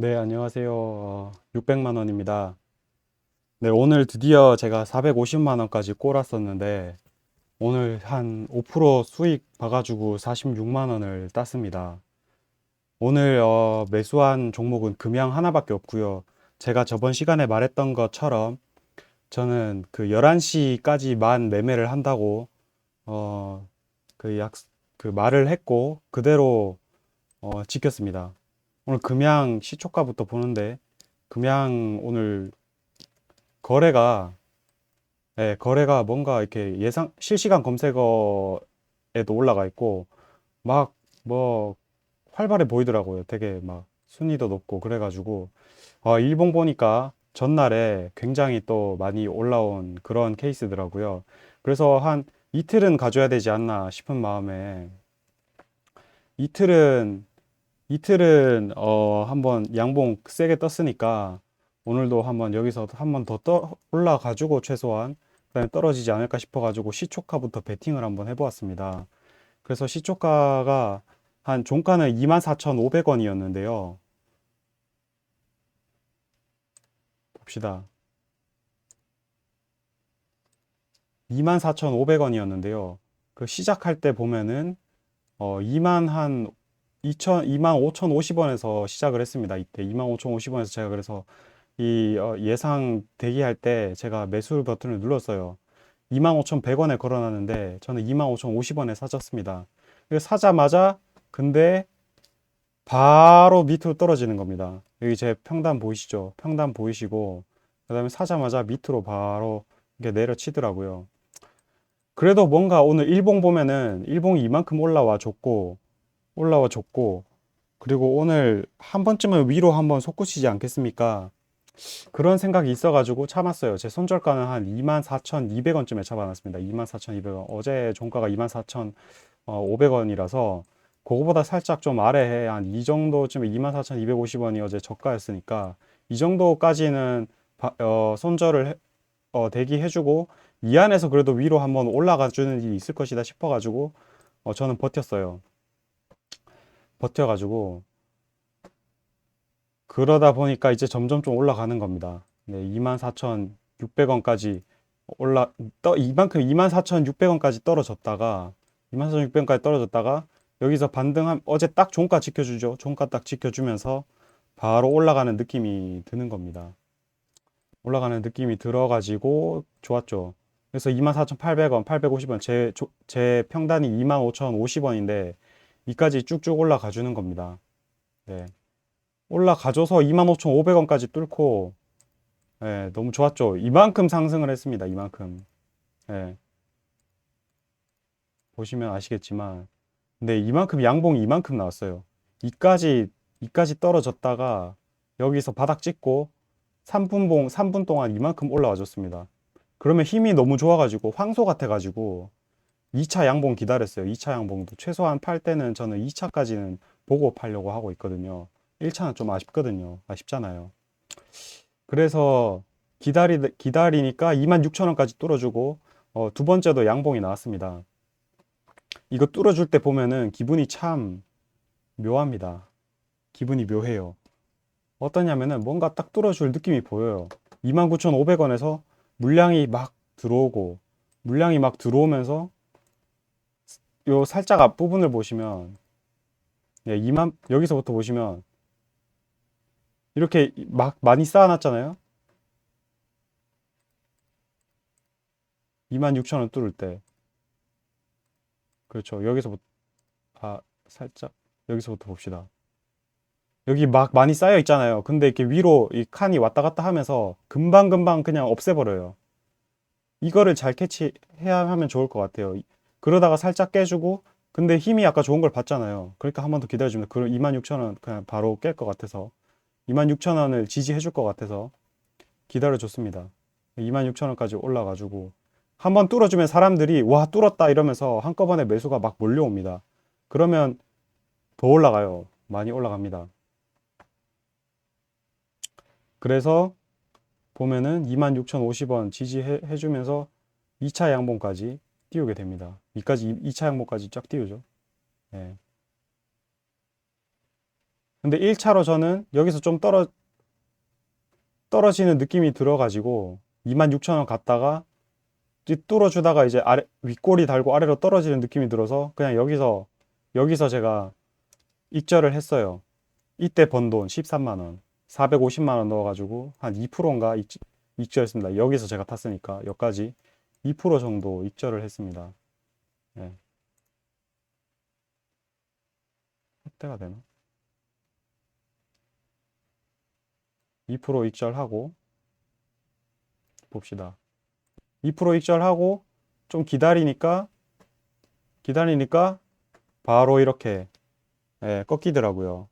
네, 안녕하세요. 어, 600만 원입니다. 네, 오늘 드디어 제가 450만 원까지 꼬랐었는데, 오늘 한 5% 수익 봐가지고 46만 원을 땄습니다. 오늘 어, 매수한 종목은 금양 하나밖에 없고요. 제가 저번 시간에 말했던 것처럼 저는 그 11시까지만 매매를 한다고 어, 그 약, 그 말을 했고 그대로 어, 지켰습니다. 오늘 금양 시초가부터 보는데 금양 오늘 거래가 예, 거래가 뭔가 이렇게 예상 실시간 검색어에도 올라가 있고 막 뭐 활발해 보이더라고요. 되게 막 순위도 높고 그래가지고 어, 일봉 보니까 전날에 굉장히 또 많이 올라온 그런 케이스더라고요. 그래서 한 이틀은 가져야 되지 않나 싶은 마음에 이틀은 이틀은 어 한번 양봉 세게 떴으니까 오늘도 한번 여기서 한번 더 떠, 올라가지고 최소한 그다음에 떨어지지 않을까 싶어가지고 시초가부터 베팅을 한번 해보았습니다. 그래서 시초가가 한 종가는 24,500원이었는데요. 봅시다. 24,500원이었는데요. 그 시작할 때 보면은 어 2만 한 2천, 2만 5,050원에서 시작을 했습니다. 이때 2만 5,050원에서 제가 그래서 이 어, 예상 대기할 때 제가 매수 버튼을 눌렀어요. 2만 5,100원에 걸어놨는데 저는 2만 5,050원에 사졌습니다. 사자마자 근데 바로 밑으로 떨어지는 겁니다. 여기 제 평단 보이시죠? 평단 보이시고 그다음에 사자마자 밑으로 바로 이렇게 내려치더라고요. 그래도 뭔가 오늘 일봉 보면은 일봉이 이만큼 올라와 줬고 올라와 줬고 그리고 오늘 한 번쯤은 위로 한번 솟구치지 않겠습니까? 그런 생각이 있어가지고 참았어요. 제 손절가는 한 24,200원쯤에 잡아놨습니다. 24,200원. 어제 종가가 24,500원이라서 그거보다 살짝 좀 아래에 한 이 정도쯤에 24,250원이 어제 저가였으니까 이 정도까지는 바- 어, 손절을 해- 어, 대기해주고 이 안에서 그래도 위로 한번 올라가 주는 일이 있을 것이다 싶어가지고 어, 저는 버텼어요. 버텨가지고 그러다 보니까 이제 점점 좀 올라가는 겁니다. 네, 24,600원까지 올라 떠 이만큼 24,600원까지 떨어졌다가 24,600원까지 떨어졌다가 여기서 반등한 어제 딱 종가 지켜주죠. 종가 딱 지켜주면서 바로 올라가는 느낌이 드는 겁니다. 올라가는 느낌이 들어가지고 좋았죠. 그래서 24,800원, 850원 제, 조- 제 평단이 25,050원인데 이까지 쭉쭉 올라가 주는 겁니다. 네. 올라가줘서 25,500원까지 뚫고 예, 너무 좋았죠. 이만큼 상승을 했습니다. 이만큼. 예. 보시면 아시겠지만 근데 이만큼 양봉이 이만큼 나왔어요. 이까지 이까지 떨어졌다가 여기서 바닥 찍고 3분봉 3분 동안 이만큼 올라와 줬습니다. 그러면 힘이 너무 좋아가지고 황소 같아가지고 2차 양봉 기다렸어요. 2차 양봉도 최소한 팔 때는 저는 2차까지는 보고 팔려고 하고 있거든요. 1차는 좀 아쉽거든요. 아쉽잖아요. 그래서 기다리, 기다리니까 26,000원까지 뚫어주고 어, 두 번째도 양봉이 나왔습니다. 이거 뚫어줄 때 보면은 기분이 참 묘합니다. 기분이 묘해요. 어떠냐면은 뭔가 딱 뚫어줄 느낌이 보여요. 29,500원에서 물량이 막 들어오고 물량이 막 들어오면서 요 살짝 앞부분을 보시면 예, 2만 여기서부터 보시면 이렇게 막 많이 쌓아놨잖아요. 26,000원 뚫을 때 그렇죠. 여기서부터 아 살짝 여기서부터 봅시다. 여기 막 많이 쌓여 있잖아요. 근데 이렇게 위로 이 칸이 왔다 갔다 하면서 금방금방 그냥 없애버려요. 이거를 잘 캐치해야 하면 좋을 것 같아요. 이- 그러다가 살짝 깨주고, 근데 힘이 아까 좋은 걸 봤잖아요. 그러니까 한 번 더 기다려주면, 그 26,000원 그냥 바로 깰 것 같아서, 26,000원을 지지해 줄 것 같아서 기다려줬습니다. 26,000원까지 올라가지고, 한 번 뚫어주면 사람들이, 와, 뚫었다 이러면서 한꺼번에 매수가 막 몰려옵니다. 그러면 더 올라가요. 많이 올라갑니다. 그래서 보면은 26,050원 지지해 주면서 2차 양봉까지 띄우게 됩니다. 이까지 2차 양봉까지 쫙 띄우죠. 예. 근데 1차로 저는 여기서 좀 떨어, 떨어지는 느낌이 들어가지고 26,000원 갔다가 뚫어 주다가 이제 아래, 윗골이 달고 아래로 떨어지는 느낌이 들어서 그냥 여기서, 여기서 제가 익절을 했어요. 이때 번 돈 13만 원. 450만 원 넣어가지고 한 2%인가 익절했습니다. 여기서 제가 탔으니까 여기까지 2% 정도 익절을 했습니다. 예. 확대가 되나? 2% 익절하고 봅시다. 2% 익절하고 좀 기다리니까 기다리니까 바로 이렇게 예, 꺾이더라고요.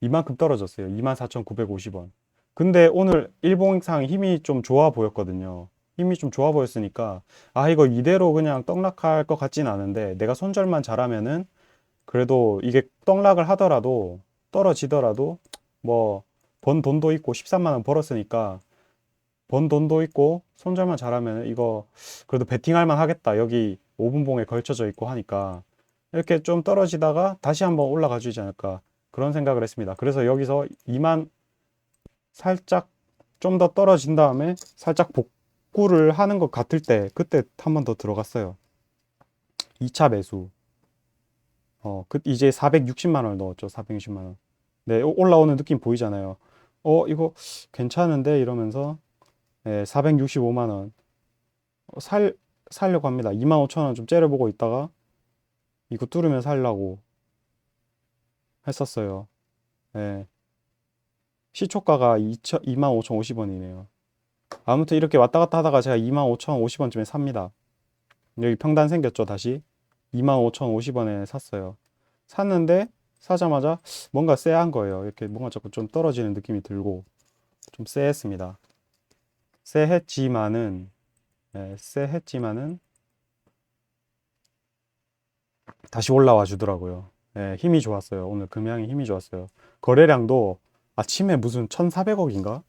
이만큼 떨어졌어요. 24,950원. 근데 오늘 일봉상 힘이 좀 좋아 보였거든요. 힘이 좀 좋아 보였으니까 아 이거 이대로 그냥 떡락할 것 같진 않은데 내가 손절만 잘하면은 그래도 이게 떡락을 하더라도 떨어지더라도 뭐 번 돈도 있고 13만 원 벌었으니까 번 돈도 있고 손절만 잘하면 이거 그래도 베팅할 만 하겠다. 여기 5분봉에 걸쳐져 있고 하니까 이렇게 좀 떨어지다가 다시 한번 올라가 주지 않을까 그런 생각을 했습니다. 그래서 여기서 2만 살짝 좀 더 떨어진 다음에 살짝 복 구를 하는 것 같을 때 그때 한 번 더 들어갔어요. 2차 매수. 어, 그 이제 460만 원을 넣었죠. 460만 원. 네, 오- 올라오는 느낌 보이잖아요. 어, 이거 괜찮은데 이러면서 네, 465만 원. 어, 살 살려고 합니다. 2만 5천 원좀 째려보고 있다가 이거 뚫으면 살라고 했었어요. 네. 시초가가 25,050원이네요. 아무튼 이렇게 왔다 갔다 하다가 제가 25,050원쯤에 삽니다. 여기 평단 생겼죠, 다시. 25,050원에 샀어요. 샀는데 사자마자 뭔가 쎄한 거예요. 이렇게 뭔가 자꾸 좀 떨어지는 느낌이 들고 좀 쎄했습니다. 쎄했지만은 네, 쎄했지만은 다시 올라와 주더라고요. 네, 힘이 좋았어요. 오늘 금양이 힘이 좋았어요. 거래량도 아침에 무슨 1,400억인가?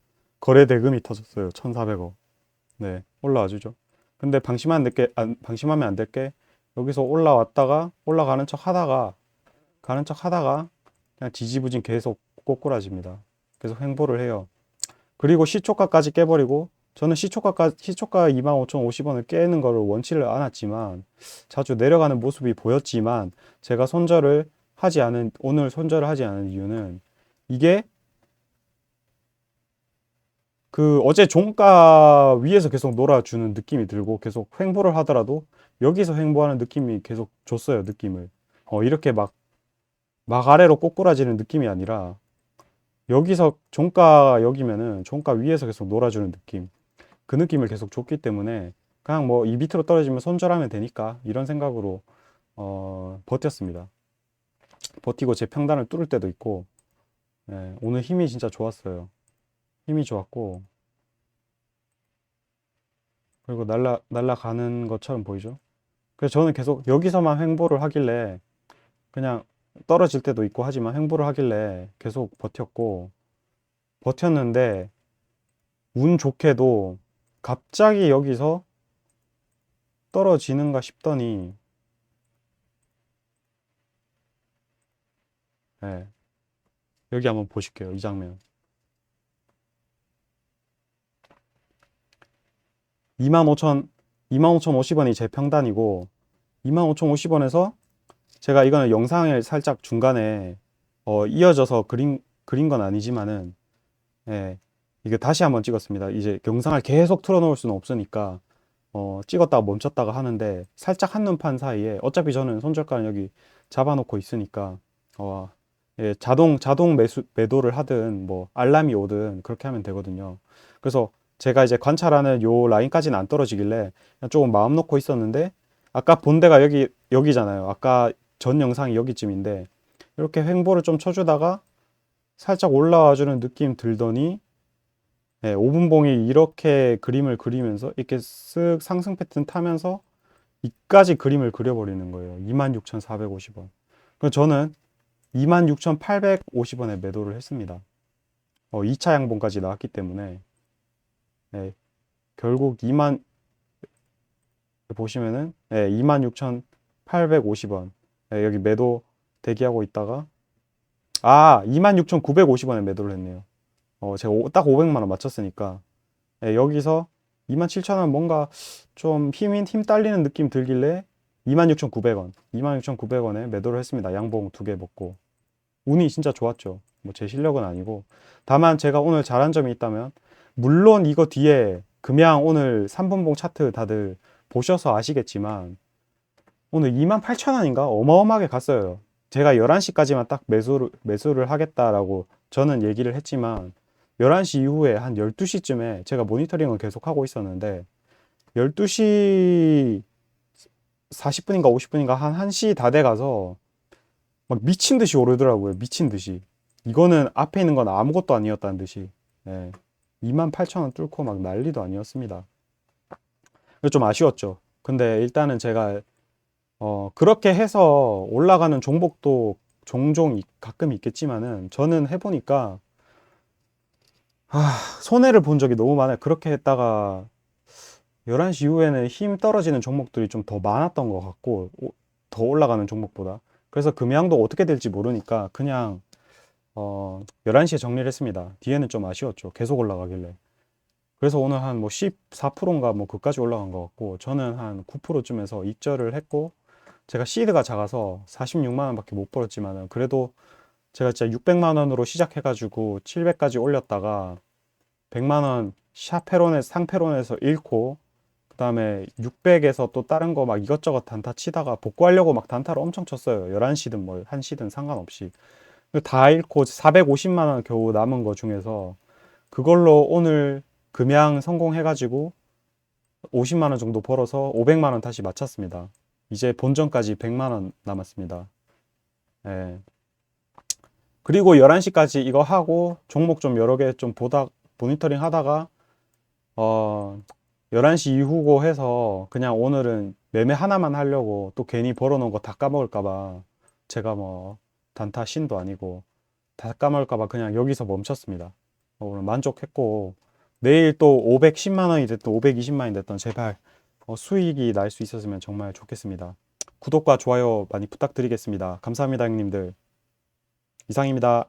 거래 대금이 터졌어요. 1,400억. 네, 올라와 주죠. 근데 방심하면 안될 게, 안, 방심하면 안 될 게, 여기서 올라왔다가, 올라가는 척 하다가, 가는 척 하다가, 그냥 지지부진 계속 꼬꾸라집니다. 계속 횡보를 해요. 그리고 시초가까지 깨버리고, 저는 시초가까, 시초가 25,050원을 깨는 거를 원치를 않았지만, 자주 내려가는 모습이 보였지만, 제가 손절을 하지 않은, 오늘 손절을 하지 않은 이유는, 이게 그 어제 종가 위에서 계속 놀아주는 느낌이 들고 계속 횡보를 하더라도 여기서 횡보하는 느낌이 계속 줬어요 느낌을. 어 이렇게 막 막 아래로 꼬꾸라지는 느낌이 아니라 여기서 종가 여기면은 종가 위에서 계속 놀아주는 느낌. 그 느낌을 계속 줬기 때문에 그냥 뭐 이 밑으로 떨어지면 손절하면 되니까 이런 생각으로 어 버텼습니다. 버티고 제 평단을 뚫을 때도 있고 예, 오늘 힘이 진짜 좋았어요 힘이 좋았고 그리고 날라 날라가는 것처럼 보이죠. 그래서 저는 계속 여기서만 횡보를 하길래 그냥 떨어질 때도 있고 하지만 횡보를 하길래 계속 버텼고 버텼는데 운 좋게도 갑자기 여기서 떨어지는가 싶더니 예, 여기 한번 보실게요. 이 장면. 25,000, 25,050원이 제 평단이고 25,050원에서 제가 이거는 영상을 살짝 중간에 어, 이어져서 그린 그린 건 아니지만은 예, 이게 다시 한번 찍었습니다. 이제 영상을 계속 틀어놓을 수는 없으니까 어, 찍었다가 멈췄다가 하는데 살짝 한눈판 사이에 어차피 저는 손절가는 여기 잡아놓고 있으니까 어, 예, 자동 자동 매수 매도를 하든 뭐 알람이 오든 그렇게 하면 되거든요. 그래서 제가 이제 관찰하는 요 라인까지는 안 떨어지길래 조금 마음 놓고 있었는데 아까 본 데가 여기 여기잖아요. 아까 전 영상이 여기쯤인데 이렇게 횡보를 좀 쳐주다가 살짝 올라와 주는 느낌 들더니 네, 5분봉이 이렇게 그림을 그리면서 이렇게 쓱 상승 패턴 타면서 이까지 그림을 그려버리는 거예요. 26,450원. 그래서 저는 26,850원에 매도를 했습니다. 어, 2차 양봉까지 나왔기 때문에 네, 결국 2만 보시면은 네, 26,850원 네, 여기 매도 대기하고 있다가 아, 26,950원에 매도를 했네요. 어, 제가 오- 딱 500만 원 맞췄으니까. 예, 여기서 27,000원 뭔가 좀 힘인 힘 딸리는 느낌 들길래 26,900원, 26,900원에 매도를 했습니다. 양봉 두 개 먹고. 운이 진짜 좋았죠. 뭐 제 실력은 아니고. 다만 제가 오늘 잘한 점이 있다면 물론 이거 뒤에 금양 오늘 3분봉 차트 다들 보셔서 아시겠지만 오늘 28,000원인가 어마어마하게 갔어요. 제가 11시까지만 딱 매수를, 매수를 하겠다라고 저는 얘기를 했지만 11시 이후에 한 12시쯤에 제가 모니터링을 계속 하고 있었는데 12시 40분인가 50분인가 한 1시 다 돼 가서 막 미친 듯이 오르더라고요. 미친 듯이. 이거는 앞에 있는 건 아무것도 아니었다는 듯이. 예. 28,000원 뚫고 막 난리도 아니었습니다. 좀 아쉬웠죠. 근데 일단은 제가 어, 그렇게 해서 올라가는 종목도 종종 이- 가끔 있겠지만은 저는 해보니까 아, 손해를 본 적이 너무 많아요. 그렇게 했다가 11시 이후에는 힘 떨어지는 종목들이 좀 더 많았던 것 같고 오- 더 올라가는 종목보다. 그래서 금양도 어떻게 될지 모르니까 그냥 어, 11시에 정리를 했습니다. 뒤에는 좀 아쉬웠죠. 계속 올라가길래. 그래서 오늘 한 뭐 14%인가 뭐 그까지 올라간 것 같고 저는 한 9%쯤에서 입절을 했고 제가 시드가 작아서 46만 원밖에 못 벌었지만은 그래도 제가 진짜 600만 원으로 시작해가지고 700까지 올렸다가 100만 원 샤페론에서 상페론에서 잃고 그 다음에 600에서 또 다른 거 막 이것저것 단타 치다가 복구하려고 막 단타를 엄청 쳤어요. 11시든 뭐 1시든 상관없이. 다 잃고 450만 원 겨우 남은 거 중에서 그걸로 오늘 금양 성공해가지고 50만 원 정도 벌어서 500만 원 다시 맞췄습니다. 이제 본전까지 100만 원 남았습니다. 예. 그리고 11시까지 이거 하고 종목 좀 여러 개 좀 보다 모니터링 하다가 어 11시 이후고 해서 그냥 오늘은 매매 하나만 하려고 또 괜히 벌어놓은 거 다 까먹을까봐 제가 뭐 단타 신도 아니고 다 까먹을까봐 그냥 여기서 멈췄습니다. 어, 오늘 만족했고 내일 또 510만 원이 됐든 520만 원이 됐든 제발 어, 수익이 날 수 있었으면 정말 좋겠습니다. 구독과 좋아요 많이 부탁드리겠습니다. 감사합니다, 형님들. 이상입니다.